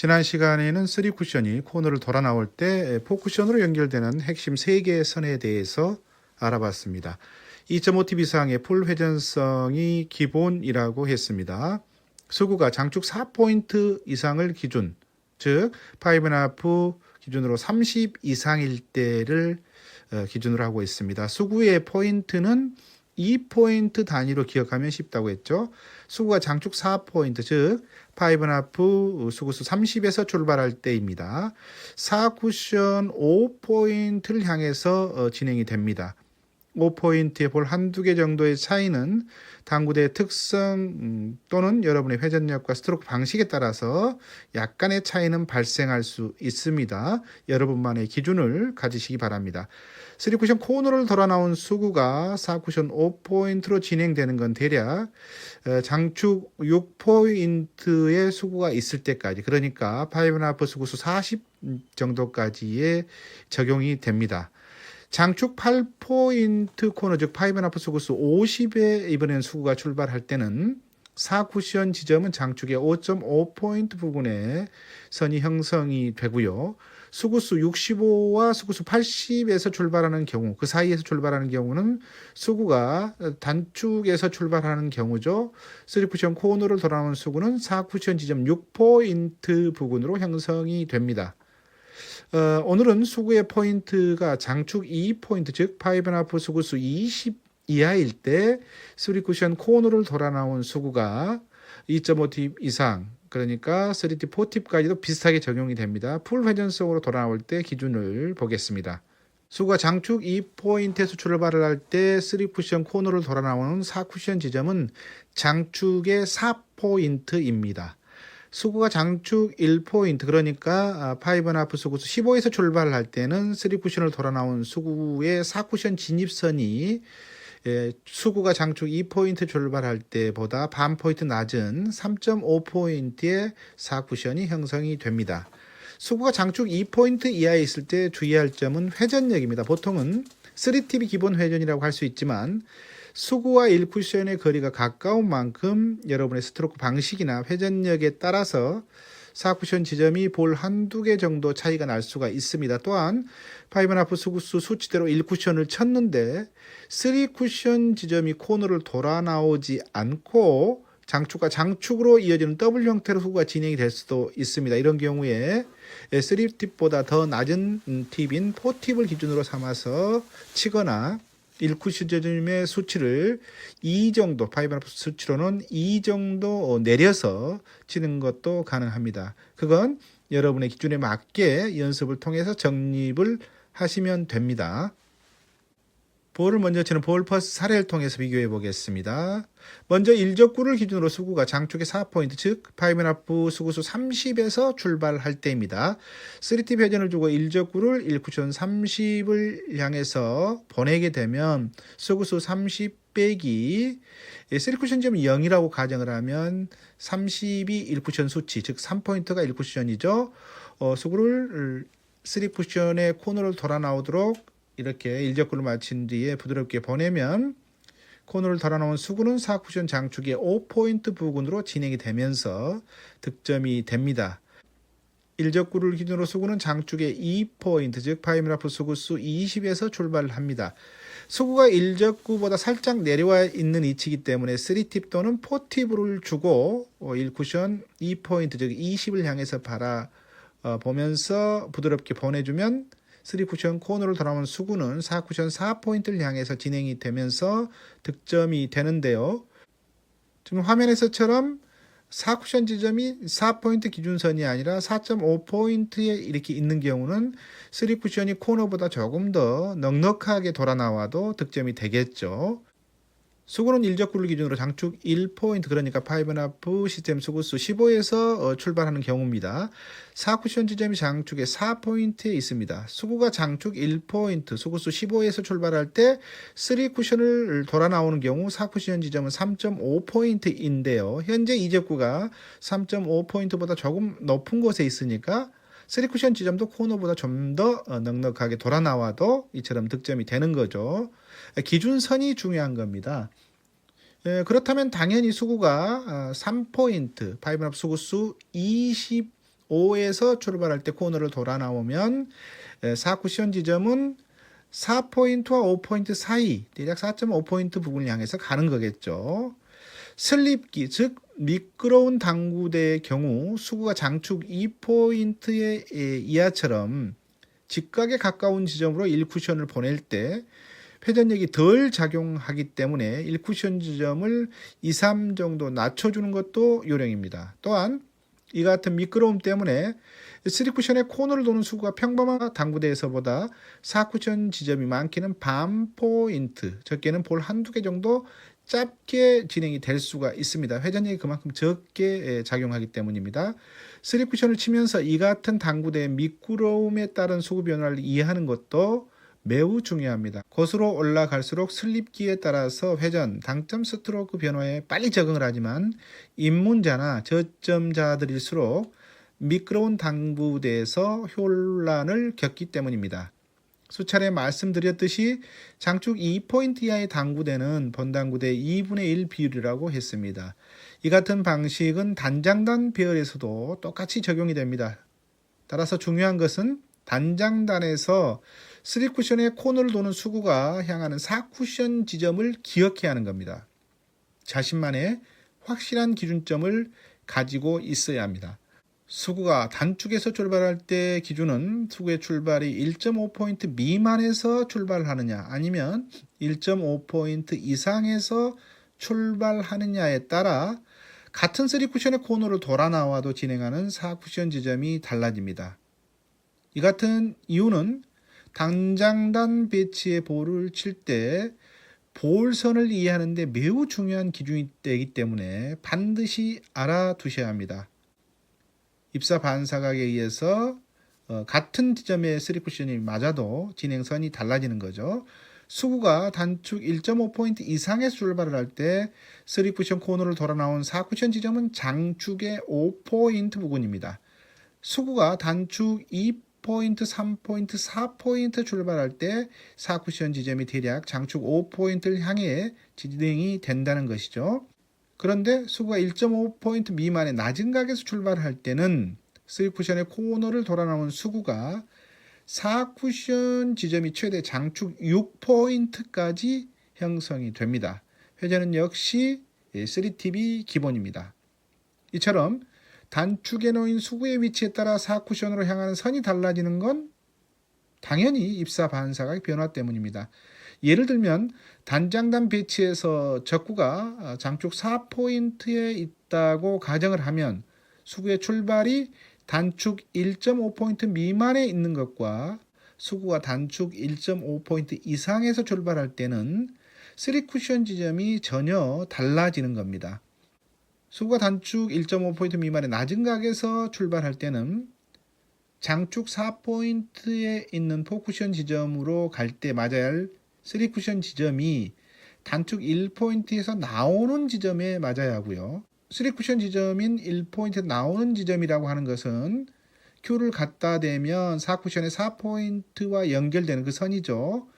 지난 시간에는 3 쿠션이 코너를 돌아 나올 때 4 쿠션으로 연결되는 핵심 3개의 선에 대해서 알아봤습니다. 2.5T 이상의 풀 회전성이 기본이라고 했습니다. 수구가 장축 4포인트 이상을 기준, 즉5.5 기준으로 30 이상일 때를 어, 기준으로 하고 있습니다. 수구의 포인트는 2포인트 단위로 기억하면 쉽다고 했죠. 수구가 장축 4포인트, 즉5.5 수구수 30에서 출발할 때입니다. 4쿠션 5포인트를 향해서 어, 진행이 됩니다. 5포인트의 볼 한두 개 정도의 차이는 당구대의 특성 음, 또는 여러분의 회전력과 스트로크 방식에 따라서 약간의 차이는 발생할 수 있습니다. 여러분만의 기준을 가지시기 바랍니다. 3쿠션 코너를 돌아 나온 수구가 4쿠션 5포인트로 진행되는 건 대략 어, 장축 6포인트의 수구가 있을 때까지 그러니까 5.5 수구수 40 정도까지의 적용이 됩니다. 장축 8포인트 코너 즉5.5 수구수 50에 이번엔 수구가 출발할 때는 4쿠션 지점은 장축의 5.5포인트 부분에 선이 형성이 되고요. 수구수 65와 수구수 80에서 출발하는 경우, 그 사이에서 출발하는 경우는 수구가 단축에서 출발하는 경우죠. 3쿠션 코너를 돌아오는 수구는 4쿠션 지점 6포인트 부근으로 형성이 됩니다. 어, 오늘은 수구의 포인트가 장축 2포인트, 즉 5.5 수구수 20 이하일 때 3쿠션 코너를 돌아 나온 수구가 2.5T 이상, 그러니까 3T, 4T까지도 비슷하게 적용이 됩니다. 풀 회전성으로 돌아 나올 때 기준을 보겠습니다. 수가 장축 2포인트에서 출발을 할 때 3쿠션 코너를 돌아 나오는 4쿠션 지점은 장축의 4포인트입니다. 수구가 장축 1포인트 그러니까 5.5 수구수 15에서 출발을 할 때는 3쿠션을 돌아 나온 수구의 4쿠션 진입선이 예, 수구가 장축 2포인트 출발할 때보다 반 포인트 낮은 3.5포인트의 4쿠션이 형성이 됩니다. 수구가 장축 2포인트 이하에 있을 때 주의할 점은 회전력입니다. 보통은 3TV 기본 회전이라고 할 수 있지만 수구와 1쿠션의 거리가 가까운 만큼 여러분의 스트로크 방식이나 회전력에 따라서 4쿠션 지점이 볼 한두 개 정도 차이가 날 수가 있습니다. 또한 5.5 수구수 수치대로 1쿠션을 쳤는데 3쿠션 지점이 코너를 돌아 나오지 않고 장축과 장축으로 이어지는 더블 형태로 수구가 진행이 될 수도 있습니다. 이런 경우에 3팁보다 더 낮은 팁인 4팁을 기준으로 삼아서 치거나 1쿠션 지점의 수치를 2 정도, 5.5 수치로는 2 정도 내려서 치는 것도 가능합니다. 그건 여러분의 기준에 맞게 연습을 통해서 정립을 하시면 됩니다. 볼을 먼저 치는 볼 퍼스 사례를 통해서 비교해 보겠습니다. 먼저 일적구를 기준으로 수구가 장축의 4포인트 즉5.5 수구수 30에서 출발할 때입니다. 3T 회전을 주고 일적구를 1쿠션 30을 향해서 보내게 되면 수구수 30 빼기 3쿠션 점 0이라고 가정을 하면 30이 1쿠션 수치 즉 3포인트가 1쿠션이죠. 어, 수구를 3쿠션의 코너를 돌아 나오도록 이렇게 일적구를 마친 뒤에 부드럽게 보내면 코너를 달아놓은 수구는 4쿠션 장축의 5포인트 부근으로 진행이 되면서 득점이 됩니다. 일적구를 기준으로 수구는 장축의 2포인트 즉 파이미라프 수구수 20에서 출발을 합니다. 수구가 일적구보다 살짝 내려와 있는 위치이기 때문에 3팁 또는 4팁을 주고 1쿠션 2포인트 즉 20을 향해서 바라 보면서 부드럽게 보내주면 3쿠션 코너를 돌아오는 수구는 4쿠션 4포인트를 향해서 진행이 되면서 득점이 되는데요. 지금 화면에서처럼 4쿠션 지점이 4포인트 기준선이 아니라 4.5포인트에 이렇게 있는 경우는 3쿠션이 코너보다 조금 더 넉넉하게 돌아 나와도 득점이 되겠죠. 수구는 일적구를 기준으로 장축 1포인트 그러니까 5.5 시스템 수구수 15에서 어, 출발하는 경우입니다. 4쿠션 지점이 장축의 4포인트에 있습니다. 수구가 장축 1포인트 수구수 15에서 출발할 때 3쿠션을 돌아 나오는 경우 4쿠션 지점은 3.5포인트인데요. 현재 이적구가 3.5포인트보다 조금 높은 곳에 있으니까 3쿠션 지점도 코너보다 좀더 어, 넉넉하게 돌아 나와도 이처럼 득점이 되는 거죠. 기준선이 중요한 겁니다. 예, 그렇다면 당연히 수구가 3포인트, 5업 수구수 5에서 출발할 때 코너를 돌아 나오면 4쿠션 지점은 4포인트와 5포인트 사이 대략 4.5포인트 부분을 향해서 가는 거겠죠. 슬립기 즉 미끄러운 당구대의 경우 수구가 장축 2포인트의 이하처럼 직각에 가까운 지점으로 1쿠션을 보낼 때 회전력이 덜 작용하기 때문에 1쿠션 지점을 2, 3 정도 낮춰주는 것도 요령입니다. 또한 이 같은 미끄러움 때문에 3쿠션의 코너를 도는 수구가 평범한 당구대에서보다 4쿠션 지점이 많게는 반 포인트, 적게는 볼 한두 개 정도 짧게 진행이 될 수가 있습니다. 회전력이 그만큼 적게 작용하기 때문입니다. 3쿠션을 치면서 이 같은 당구대의 미끄러움에 따른 수구 변화를 이해하는 것도 매우 중요합니다. 곳으로 올라갈수록 슬립기에 따라서 회전, 당점 스트로크 변화에 빨리 적응을 하지만 입문자나 저점자들일수록 미끄러운 당구대에서 혼란을 겪기 때문입니다. 수차례 말씀드렸듯이 장축 2포인트 이하의 당구대는 본당구대 2분의 1 비율이라고 했습니다. 이 같은 방식은 단장단 배열에서도 똑같이 적용이 됩니다. 따라서 중요한 것은 단장단에서 3쿠션의 코너를 도는 수구가 향하는 4쿠션 지점을 기억해야 하는 겁니다. 자신만의 확실한 기준점을 가지고 있어야 합니다. 수구가 단축에서 출발할 때 기준은 수구의 출발이 1.5포인트 미만에서 출발하느냐 아니면 1.5포인트 이상에서 출발하느냐에 따라 같은 3쿠션의 코너를 돌아 나와도 진행하는 4쿠션 지점이 달라집니다. 이 같은 이유는 당장단 배치의 볼을 칠 때 볼선을 이해하는데 매우 중요한 기준이 되기 때문에 반드시 알아두셔야 합니다. 입사 반사각에 의해서 어, 같은 지점의 3쿠션이 맞아도 진행선이 달라지는 거죠. 수구가 단축 1.5포인트 이상에서 출발을 할때 3쿠션 코너를 돌아 나온 4쿠션 지점은 장축의 5포인트 부근입니다. 수구가 단축 2포인트, 3포인트, 4포인트 출발할 때 4쿠션 지점이 대략 장축 5포인트를 향해 진행이 된다는 것이죠. 그런데 수구가 1.5포인트 미만의 낮은 각에서 출발할 때는 3쿠션의 코너를 돌아 나온 수구가 4쿠션 지점이 최대 장축 6포인트까지 형성이 됩니다. 회전은 역시 3팁이 기본입니다. 이처럼 단축에 놓인 수구의 위치에 따라 4쿠션으로 향하는 선이 달라지는 건 당연히 입사 반사각 변화 때문입니다. 예를 들면 단장단 배치에서 적구가 장축 4포인트에 있다고 가정을 하면 수구의 출발이 단축 1.5포인트 미만에 있는 것과 수구가 단축 1.5포인트 이상에서 출발할 때는 3쿠션 지점이 전혀 달라지는 겁니다. 수구가 단축 1.5포인트 미만의 낮은 각에서 출발할 때는 장축 4포인트에 있는 포쿠션 지점으로 갈 때 맞아야 할 3 쿠션 지점이 단축 1포인트에서 나오는 지점에 맞아야 하고요. 3 쿠션 지점인 1포인트 나오는 지점이라고 하는 것은 Q를 갖다 대면 4쿠션의 4포인트와 연결되는 그 선이죠.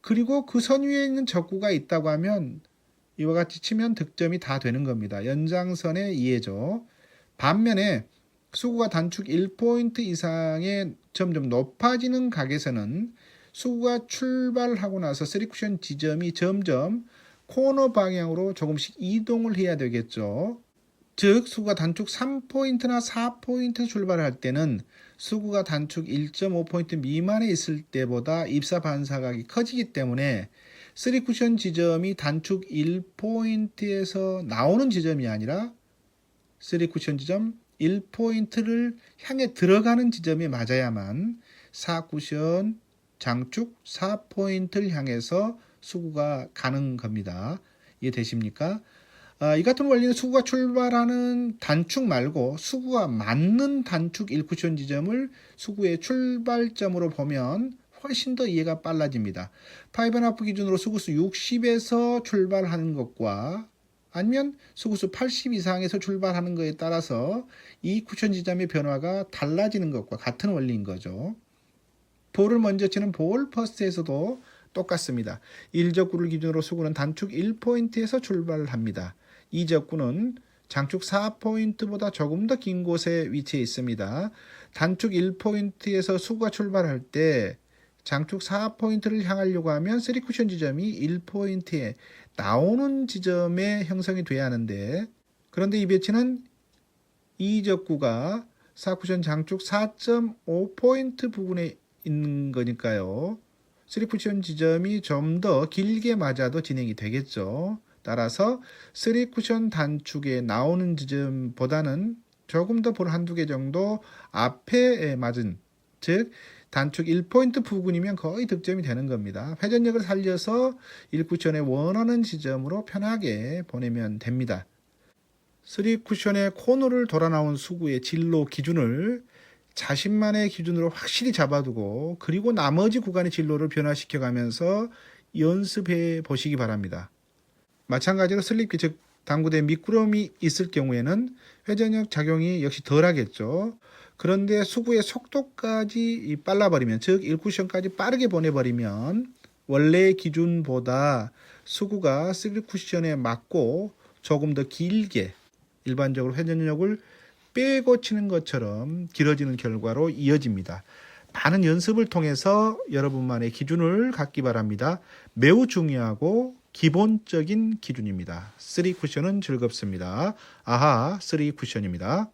그리고 그 선 위에 있는 적구가 있다고 하면 이와 같이 치면 득점이 다 되는 겁니다. 연장선의 이해죠. 반면에 수구가 단축 1포인트 이상의 점점 높아지는 각에서는 수구가 출발하고 나서 3쿠션 지점이 점점 코너 방향으로 조금씩 이동을 해야 되겠죠. 즉 수구가 단축 3포인트나 4포인트 출발할 때는 수구가 단축 1.5포인트 미만에 있을 때보다 입사 반사각이 커지기 때문에 3쿠션 지점이 단축 1포인트에서 나오는 지점이 아니라 3쿠션 지점 1포인트를 향해 들어가는 지점이 맞아야만 4쿠션 장축 4포인트를 향해서 수구가 가는 겁니다. 이해되십니까? 아, 이 같은 원리는 수구가 출발하는 단축 말고 수구가 맞는 단축 1쿠션 지점을 수구의 출발점으로 보면 훨씬 더 이해가 빨라집니다. 파이브나프 기준으로 수구수 60에서 출발하는 것과 아니면 수구수 80 이상에서 출발하는 것에 따라서 이 쿠션 지점의 변화가 달라지는 것과 같은 원리인 거죠. 볼을 먼저 치는 볼 퍼스트에서도 똑같습니다. 1적구를 기준으로 수구는 단축 1포인트에서 출발합니다. 2적구는 장축 4포인트보다 조금 더 긴 곳에 위치해 있습니다. 단축 1포인트에서 수구가 출발할 때 장축 4포인트를 향하려고 하면 3쿠션 지점이 1포인트에 나오는 지점에 형성이 돼야 하는데 그런데 이 배치는 이 적구가 4쿠션 장축 4.5포인트 부분에 있는 거니까요. 3쿠션 지점이 좀 더 길게 맞아도 진행이 되겠죠. 따라서 3쿠션 단축에 나오는 지점보다는 조금 더 볼 한두 개 정도 앞에 맞은 즉 단축 1포인트 부근이면 거의 득점이 되는 겁니다. 회전력을 살려서 1쿠션에 원하는 지점으로 편하게 보내면 됩니다. 3쿠션의 코너를 돌아 나온 수구의 진로 기준을 자신만의 기준으로 확실히 잡아두고 그리고 나머지 구간의 진로를 변화시켜 가면서 연습해 보시기 바랍니다. 마찬가지로 슬립기 즉 당구대 미끄럼이 있을 경우에는 회전력 작용이 역시 덜하겠죠. 그런데 수구의 속도까지 빨라버리면 즉 1쿠션까지 빠르게 보내버리면 원래 기준보다 수구가 3쿠션에 맞고 조금 더 길게 일반적으로 회전력을 빼고 치는 것처럼 길어지는 결과로 이어집니다. 많은 연습을 통해서 여러분만의 기준을 갖기 바랍니다. 매우 중요하고 기본적인 기준입니다. 3 쿠션은 즐겁습니다. 아하, 3 쿠션입니다.